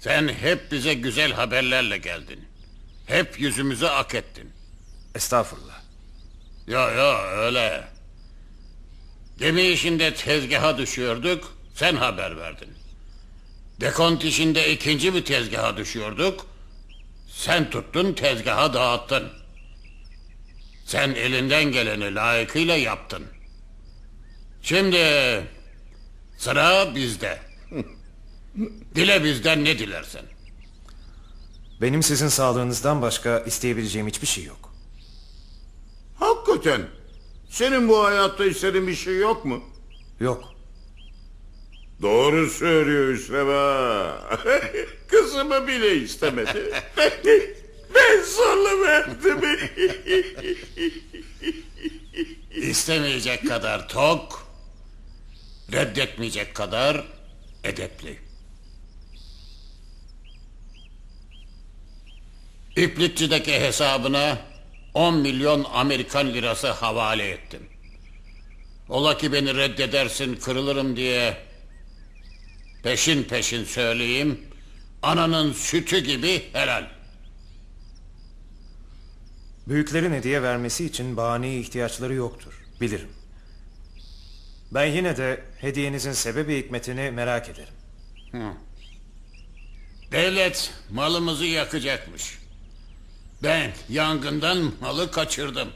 Sen hep bize güzel haberlerle geldin. Hep yüzümüzü ak ettin. Estağfurullah. Ya ya öyle. Gemi işinde tezgaha düşüyorduk, sen haber verdin. Dekont işinde ikinci bir tezgaha düşüyorduk, sen tuttun tezgaha dağıttın. Sen elinden geleni layıkıyla yaptın. Şimdi sıra bizde. Dile bizden ne dilersen. Benim sizin sağlığınızdan başka isteyebileceğim hiçbir şey yok. Hakikaten. Senin bu hayatta istediğin bir şey yok mu? Yok. Doğru söylüyor Hüsrev ha. Kızımı bile istemedi. ben zorla verdim. İstemeyecek kadar tok, reddetmeyecek kadar edepli. İplikçideki hesabına 10 milyon Amerikan lirası havale ettim. Ola ki beni reddedersin kırılırım diye peşin peşin söyleyeyim. Ananın sütü gibi helal. Büyüklerin hediye vermesi için bahaneye ihtiyaçları yoktur. Bilirim. Ben yine de hediyenizin sebebi hikmetini merak ederim. Devlet malımızı yakacakmış. Ben yangından malı kaçırdım.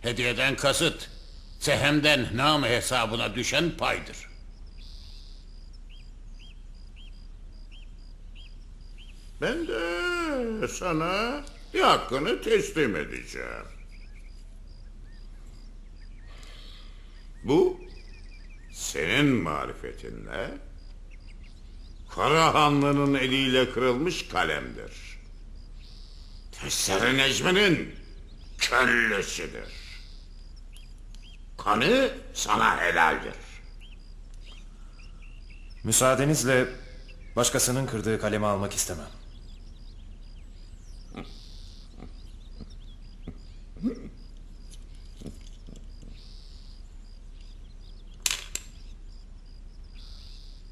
Hediyeden kasıt sehemden nam hesabına düşen paydır. ben de sana bir hakkını teslim edeceğim. Bu senin marifetinle Karahanlı'nın eliyle kırılmış kalemdir. Testere Necmi'nin köllesidir. Kanı sana helaldir. Müsaadenizle başkasının kırdığı kalemi almak istemem.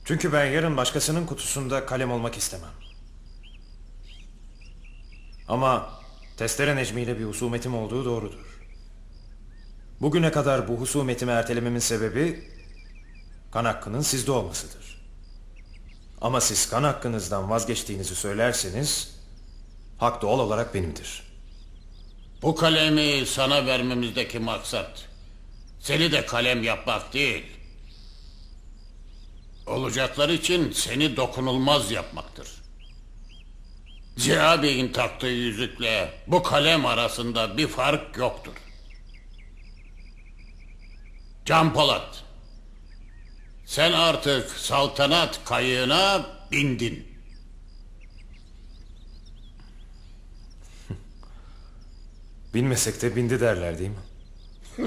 Çünkü ben yarın başkasının kutusunda kalem olmak istemem. Ama Testere Necmi ile bir husumetim olduğu doğrudur. Bugüne kadar bu husumetimi ertelememin sebebi kan hakkının sizde olmasıdır. Ama siz kan hakkınızdan vazgeçtiğinizi söylerseniz hak doğal olarak benimdir. Bu kalemi sana vermemizdeki maksat seni de kalem yapmak değil. Olacaklar için seni dokunulmaz yapmaktır. Ziya Bey'in taktığı yüzükle bu kalem arasında bir fark yoktur. Can Polat, sen artık saltanat kayığına bindin. Bilmesek de bindi derler değil mi?